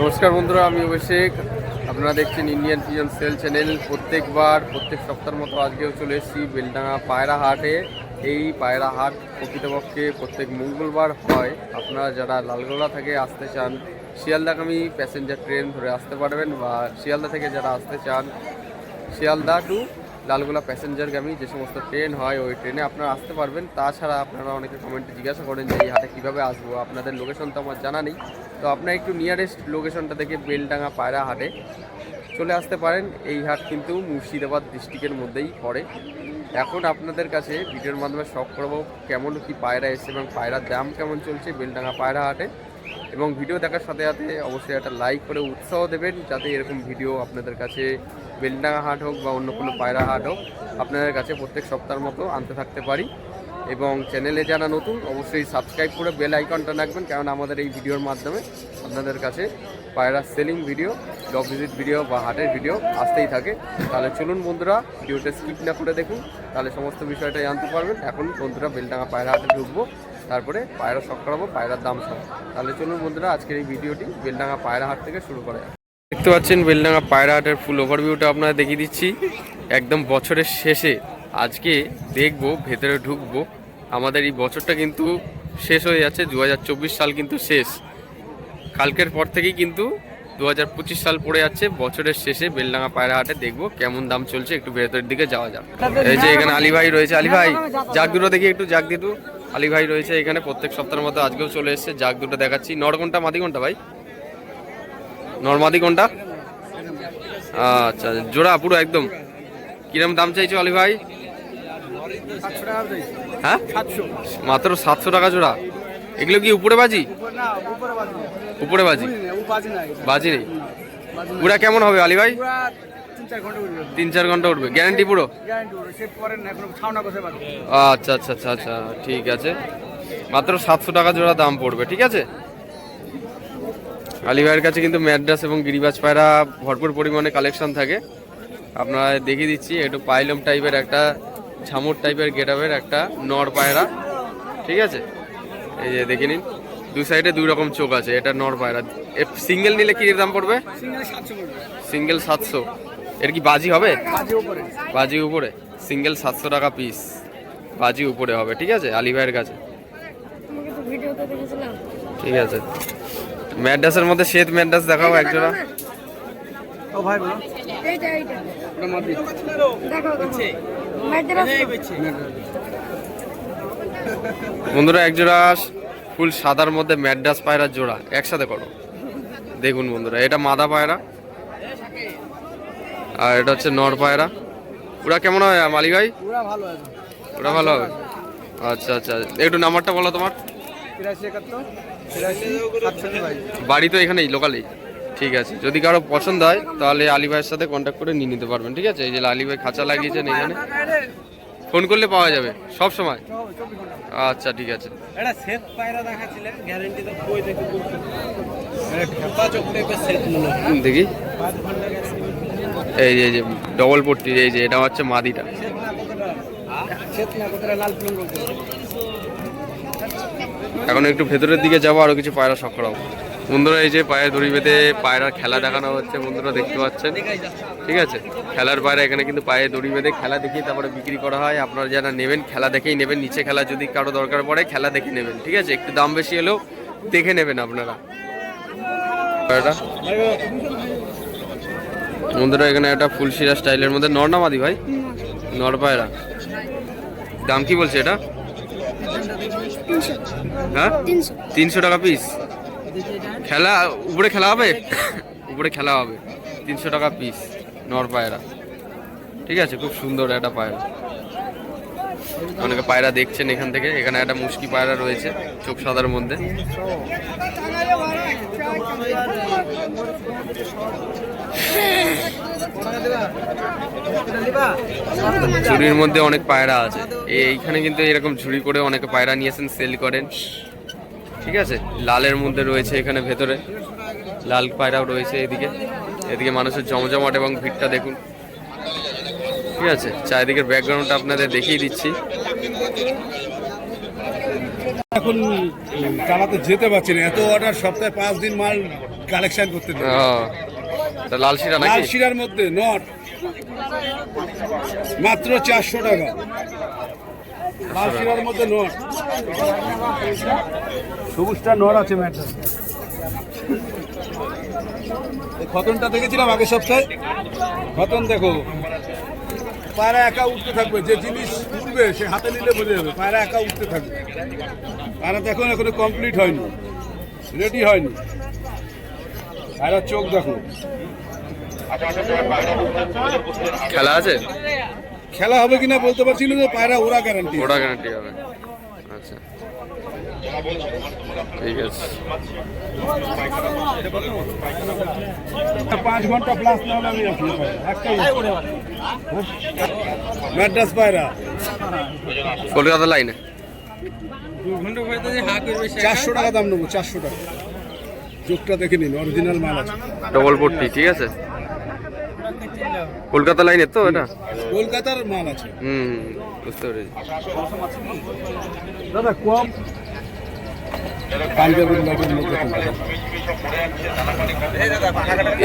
নমস্কার বন্ধুরা, আমি অভিষেক। আপনারা দেখছেন ইন্ডিয়ান পিজন সেল চ্যানেল প্রত্যেকবার, প্রত্যেক সপ্তাহের মতো আজকেও চলে এসেছি বেলডাঙ্গা পায়রা হাটে। এই পায়রা হাট প্রকৃতপক্ষে প্রত্যেক মঙ্গলবার হয়। আপনারা যারা লালগোলা থেকে আসতে চান, শিয়ালদাগামী প্যাসেঞ্জার ট্রেন ধরে আসতে পারবেন বা শিয়ালদা থেকে যারা আসতে চান, শিয়ালদা টু লালগোলা প্যাসেঞ্জারগামী যে সমস্ত ট্রেন হয়, ওই ট্রেনে আপনারা আসতে পারবেন। তাছাড়া আপনারা অনেকে কমেন্টে জিজ্ঞাসা করেন যে এই হাটে কীভাবে আসব? আপনাদের লোকেশন তো আমার জানা নেই। তো আপনার একটু নিয়ারেস্ট লোকেশনটা দেখে বেলডাঙ্গা পায়রা হাটে। চলে আসতে পারেন, এই হাট কিন্তু মুর্শিদাবাদ ডিস্ট্রিক্টের মধ্যেই পড়ে। এখন আপনাদের কাছে ভিডিওর মাধ্যমে শখ করব, কেমন কি পায়রা এসে এবং পায়রার দাম কেমন চলছে বেলডাঙ্গা পায়রা হাটে। এবং ভিডিও দেখার সাথে সাথে অবশ্যই একটা লাইক করে উৎসাহ দেবেন, যাতে এরকম ভিডিও আপনাদের কাছে বেলডাঙ্গা হাট হোক বা অন্য কোনো পায়রা হাট হোক, আপনাদের কাছে প্রত্যেক সপ্তাহের মতো আনতে থাকতে পারি। এবং চ্যানেলে যারা নতুন, অবশ্যই সাবস্ক্রাইব করে বেল আইকনটা রাখবেন কারণ আমাদের এই ভিডিওর মাধ্যমে আপনাদের কাছে পায়রা selling video job visit video বা হাটের ভিডিও আসতেই থাকে। তাহলে চলুন বন্ধুরা, ভিডিওটা স্কিপ না করে দেখুন, তাহলে সমস্ত বিষয়টা জানতে পারবেন। এখন বন্ধুরা, বেলডাঙ্গা পায়রা হাটে ঢুকবো, তারপরে পায়রা শখ করাবো, পায়রার দাম সব। তাহলে চলুন বন্ধুরা, আজকের এই ভিডিওটি বেলডাঙ্গা পায়রা হাট থেকে শুরু করা দেখতে পাচ্ছেন বেলডাঙ্গা পায়রা হাটের ফুল ওভারভিউটা আপনারা দেখিয়ে দিচ্ছি। একদম বছরের শেষে আজকে দেখব, ভেতরে ঢুকবো। আমাদের এই বছরটা কিন্তু শেষ হয়ে যাচ্ছে দু হাজার চব্বিশ সাল কিন্তু শেষ। কালকের পর থেকেই কিন্তু দু হাজার পঁচিশ সাল পড়ে যাচ্ছে, বছরের শেষে বেলডাঙ্গা পায়রা হাটে দেখব কেমন দাম চলছে, একটু ভেতরের দিকে যাওয়া যাক। এই যে এখানে আলী ভাই রয়েছে, আলী ভাই, জাগ দুটো দেখি একটু, জাগ দিটু আলী ভাই রয়েছে এখানে, প্রত্যেক সপ্তাহের মতো আজকেও চলে এসেছে, জাগ দুটো দেখাচ্ছি। নর কোনটা, মাদি ভাই? নর্মাদি কোনটা? আচ্ছা জোড়া পুরো একদম। কিরম দাম চাইছো আলী ভাই? হ্যাঁ? মাত্র সাতশো টাকা জোড়া। এগুলো কি উপরে বাজি? উপরে বাজি। বাজি নাই। পুরা কেমন হবে আলী ভাই? তিন চার ঘণ্টা উঠবে। গ্যারান্টি পুরো? আচ্ছা আচ্ছা আচ্ছা আচ্ছা ঠিক আছে। মাত্র সাতশো টাকা জোড়া দাম পড়বে, ঠিক আছে? আলী ভাইয়ের কাছে কিন্তু ম্যাড্রাস এবং গিরিবাজ পায়রা ভরপুর পরিমাণে কালেকশন থাকে। আপনারা দেখিয়ে দিচ্ছি, একটু পাইলম টাইপের একটা ঝামুর টাইপের গেটাবের একটা নর পায়রা ঠিক আছে? এই যে দেখে নিন দুই সাইডে দুই রকম চোখ আছে এটা নর পায়রা। সিঙ্গেল নিলে কি দাম পড়বে? সিঙ্গেল সাতশো পড়বে। সিঙ্গেল সাতশো। এর কি বাজি হবে? বাজি উপরে। সিঙ্গেল সাতশো টাকা পিস বাজি উপরে হবে ঠিক আছে? আলী ভাইয়ের কাছে। তোমাকে তো ভিডিওতে দেখেছিলাম। ঠিক আছে। ম্যাডাসের মধ্যে শ্বেত ম্যাডাস দেখাও একজোড়া। ও ভাই বলো। এইটা এইটা। বন্ধুরা একজোড়া ফুল সাদার মধ্যে ম্যাডাস পায়রার জোড়া। একসাথে করো। দেখুন বন্ধুরা এটা মাদা পায়রা আর এটা হচ্ছে নর পায়রা। ওরা কেমন হয় মালি ভাই? ভালো ওরা ভালো হবে আচ্ছা আচ্ছা। একটু নাম্বারটা বলো তোমার। বাড়ি তো এখানেই লোকালেই ঠিক আছে। যদি কারও পছন্দ হয় তাহলে আলী ভাইয়ের সাথে কন্ট্যাক্ট করে নিয়ে নিতে পারবেন ঠিক আছে? এই যে আলী ভাই খাঁচা লাগিয়েছেন এখানে। ফোন করলে পাওয়া যাবে সব সময়? আচ্ছা ঠিক আছে। এটা সেট পায়রা দেখাচ্ছিলেন গ্যারান্টি তো কই দেখে হয়। এই যে এই যে ডবল পট্টি এই যে এটা হচ্ছে মাদিটা। করতে এখন একটু ভেতরের দিকে যাব আরও কিছু পায়রা শখ করাবো বন্ধুরা এই যে পায়ের দড়ি বেঁধে পায়রার খেলা দেখানো হচ্ছে বন্ধুরা দেখতে পাচ্ছেন? ঠিক আছে? খেলার পায়রা এখানে কিন্তু পায়ে দড়ি বেঁধে খেলা দেখিয়ে তারপরে বিক্রি করা হয়। আপনারা যারা নেবেন খেলা দেখেই নেবেন। নিচে খেলা যদি কারও দরকার পড়ে খেলা দেখে নেবেন। ঠিক আছে? একটু দাম বেশি হলেও দেখে নেবেন আপনারা। পায়রাটা বন্ধুরা এখানে একটা ফুলশিরা স্টাইলের মধ্যে নরনামাদি ভাই। নর পায়রা দাম কি বলছে এটা? হ্যাঁ? তিনশো। তিনশো টাকা পিস। খেলা, উপরে খেলা হবে? উপরে খেলা হবে। তিনশো টাকা পিস নর পায়রা। ঠিক আছে, খুব সুন্দর একটা পায়রা। অনেকে পায়রা দেখছেন এখান থেকে। এখানে একটা মুশকি পায়রা রয়েছে, চোখ সাদার মধ্যে। ঝুড়ির মধ্যে অনেক পায়রা আছে। এই- এইখানে কিন্তু এরকম ঝুড়ি করে অনেকে পায়রা নিয়েছেন, সেল করেন। ঠিক আছে? লালের মধ্যে রয়েছে এখানে ভেতরে। লাল পায়রাও রয়েছে এদিকে। এদিকে মানুষের জমজমাট এবং ভিড়টা দেখুন। ঠিক আছে? চারিদিকের ব্যাকগ্রাউন্ডটা আপনাদের দেখিয়ে দিচ্ছি। এখন উম, চালাতে যেতে পারছি না। এত অর্ডার সপ্তাহে পাঁচ দিন মাল কালেকশন করতে লাল শিরা লাল শিরার মধ্যে নট মাত্র চারশো টাকা। লাল মধ্যে নট। সবুজটা নট আছে ম্যাডাম। খতনটা দেখেছিলাম আগের সপ্তাহে? খতন দেখো। পায়রা একা উঠতে থাকবে যে জিনিস উঠবে সে হাতে নিলে বোঝা যাবে পায়রা একা উঠতে থাকবে। পায়রা দেখো এখনও কমপ্লিট হয়নি রেডি হয়নি। পায়রার চোখ দেখো। খেলা আছে? খেলা হবে কিনা বলতে পারছি না যে পায়রা ওরা গ্যারান্টি ওরা গ্যারান্টি হবে। আচ্ছা। ঠিক আছে। পাঁচ ঘণ্টা প্লাস না হলে আমি রাখি পায়রা। ম্যাড্রাস পায়রা। কলকাতা লাইনে চারশো টাকা দাম নেব চারশো টাকা। চোখটা দেখে নিন অরিজিনাল মাল আছে। ডবল পট্টি ঠিক আছে? কলকাতা লাইনের তো এটা? কলকাতার মাল আছে। হুম বুঝতে পেরেছি। দাদা কম?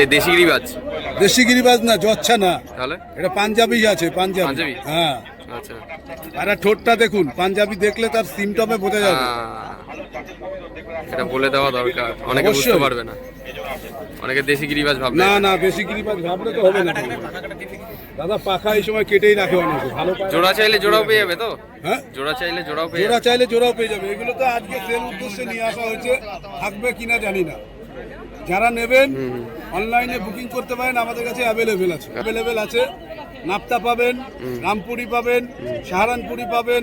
এ দেশি গিরিবাজ? দেশি গিরিবাজ না জচ্ছা না তাহলে? এটা পাঞ্জাবি আছে পাঞ্জাবি? হ্যাঁ। আচ্ছা। আর ঠোঁটটা দেখুন পাঞ্জাবি দেখলে তার সিমটমে বোঝা যাবে। এটা বলে দেওয়া দরকার। অনেকে বুঝতে অবশ্যই। পারবে না। অনেকে দেশি গিরিবাজ ভাববে। না না দেশি গিরিবাজ ভাবলে তো হবে না দাদা পাখা এই সময় কেটেই রাখে অনেকে ভালো জোড়া চাইলে জোড়াও পেয়ে যাবে তো? হ্যাঁ? জোড়া চাইলে জোড়াও পেয়ে জোড়া চাইলে জোড়াও পেয়ে যাবে। এগুলো তো আজকে সেল উদ্দেশ্যে নিয়ে আসা হয়েছে। থাকবে কিনা জানি না। যারা নেবেন অনলাইনে বুকিং করতে পারেন আমাদের কাছে অ্যাভেলেবেল আছে। অ্যাভেলেবেল আছে। নাপ্তা পাবেন রামপুরি পাবেন সাহারানপুরি পাবেন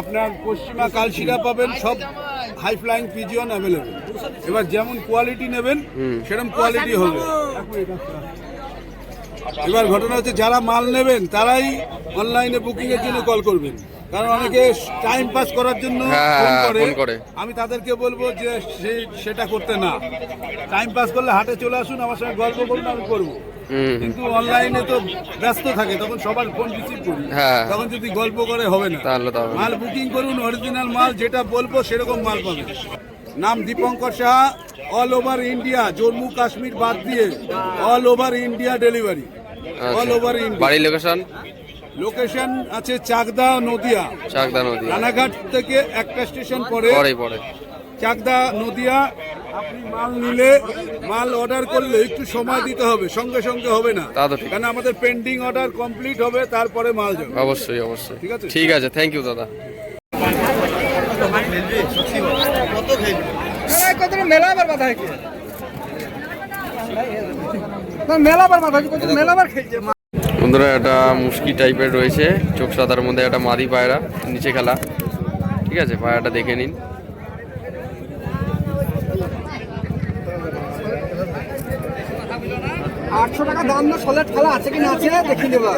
আপনার পশ্চিমা কালশিরা পাবেন সব হাই ফ্লাইং পিজিয়ন অ্যাভেলেবেল এবার যেমন কোয়ালিটি নেবেন সেরকম কোয়ালিটি হবে। এবার ঘটনা হচ্ছে যারা মাল নেবেন তারাই অনলাইনে বুকিং এর জন্য কল করবেন। কারণ অনেকে টাইম পাস করার জন্য হ্যাঁ, ফোন হ্যাঁ, করে। আমি তাদেরকে বলব যে সেটা করতে না। টাইম পাস করলে হাটে চলে আসুন আমার সঙ্গে গল্প করুন আমি করব। কিন্তু অনলাইনে তো ব্যস্ত থাকে তখন সবার ফোন রিসিভ করি। হ্যাঁ। তখন যদি গল্প করে হবে না। মাল বুকিং করুন অরিজিনাল মাল যেটা বলব সেরকম মাল পাবেন। নাম Dipankar Saha all over India Jammu Kashmir বাদ দিয়ে all over India delivery all over India বাড়ির লোকেশন লোকেশন আছে চাকদা নদিয়া। চাকদা নদী রানাঘাট থেকে একটা স্টেশন পরে পরে চাকদা নদিয়া আপনি মাল নিলে মাল অর্ডার করলে একটু সময় দিতে হবে সঙ্গে সঙ্গে হবে না। তা তো ঠিক। কারণ আমাদের পেন্ডিং অর্ডার কমপ্লিট হবে তারপরে মাল যাবে। অবশ্যই অবশ্যই। ঠিক আছে? ঠিক আছে থ্যাংক ইউ দাদা। বন্ধুরা একটা মুশকি টাইপের রয়েছে। চোখ সাদার মধ্যে একটা মাদি পায়রা নিচে খেলা। ঠিক আছে পায়রাটা দেখে নিন। আটশো টাকা দাম না সলেট খেলা আছে কি না আছে দেখি নেবা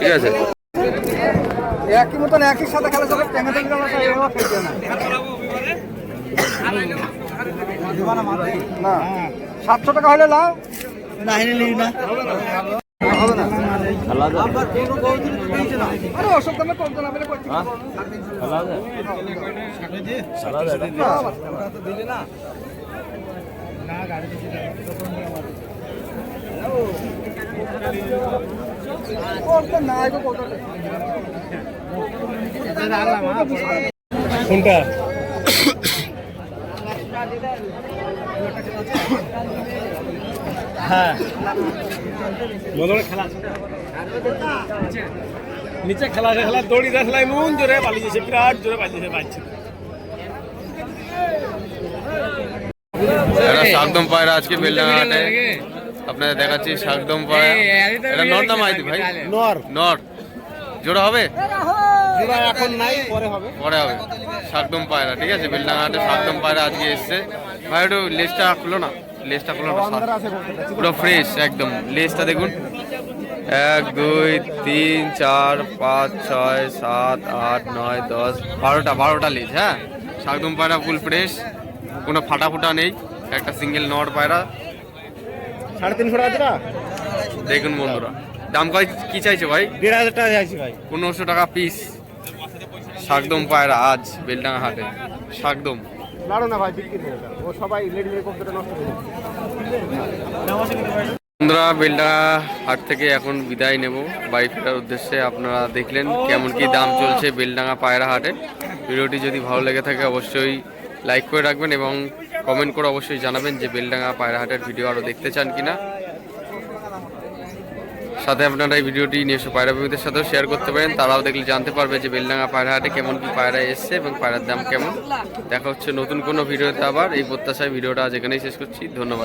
ঠিক আছে। একই মতন একই সাথে খেলা চলে টেঙ্গা টেঙ্গা খেলছে না। না সাতশো টাকা হলে লাও না। হবে বলে করছি দিলে না করতে না গো করতে কোনটা নিচে খেলা খেলা দড়ি খেলায় মন জোরে পালিয়েছে বিরাট জোরে পালিয়েছে বাচ্চা একটা শাকদম পায়রা আজকে বেলডাঙ্গা হাটে আপনাদের দেখাচ্ছি শাকদম পায়রা এটা নর না মাইতি ভাই? নর। নর। জোড়া হবে? জোড়া এখন নাই পরে হবে। পরে হবে। শাকদম পায়রা ঠিক আছে? বেলডাঙ্গা হাটে শাকদম পায়রা আজকে এসছে। ভাই একটু লেজটা খুলো না। লেজটা খুলো না পুরো ফ্রেশ একদম। লেজটা দেখুন। এক দুই তিন চার পাঁচ ছয় সাত আট নয় দশ বারোটা বারোটা লেজ হ্যাঁ? শাকদম পায়রা ফুল ফ্রেশ কোনো ফাটা ফুটা নেই। একটা সিঙ্গেল নট পায়রা। সাড়ে তিনশো টাকা জোড়া দেখুন বন্ধুরা দাম কয় কি চাইছে ভাই? দেড় হাজার টাকা চাইছি ভাই। পনেরোশো টাকা পিস শাকদম পায়রা আজ বেলডাঙ্গা হাটে। শাকদম। লাড়ো না ভাই বিক্রি ও সবাই লেডি লেডি নষ্ট করে বন্ধুরা বেলডা হাট থেকে এখন বিদায় নেব। বাড়ি ফেরার উদ্দেশ্যে আপনারা দেখলেন কেমন কি দাম চলছে বেলডাঙ্গা পায়রা হাটে। ভিডিওটি যদি ভালো লেগে থাকে অবশ্যই লাইক করে রাখবেন এবং কমেন্ট করে অবশ্যই জানাবেন যে বেলডাঙ্গা পায়রাহাটের ভিডিও আরও দেখতে চান কিনা। সাথে আপনারা এই ভিডিওটি নিজস্ব পায়রা প্রেমীদের সাথেও শেয়ার করতে পারেন। তারাও দেখলে জানতে পারবে যে বেলডাঙ্গা পায়রাহাটে কেমন কি পায়রা এসছে এবং পায়রার দাম কেমন। দেখা হচ্ছে নতুন কোনো ভিডিওতে আবার। এই প্রত্যাশায় ভিডিওটা আজ এখানেই শেষ করছি। ধন্যবাদ।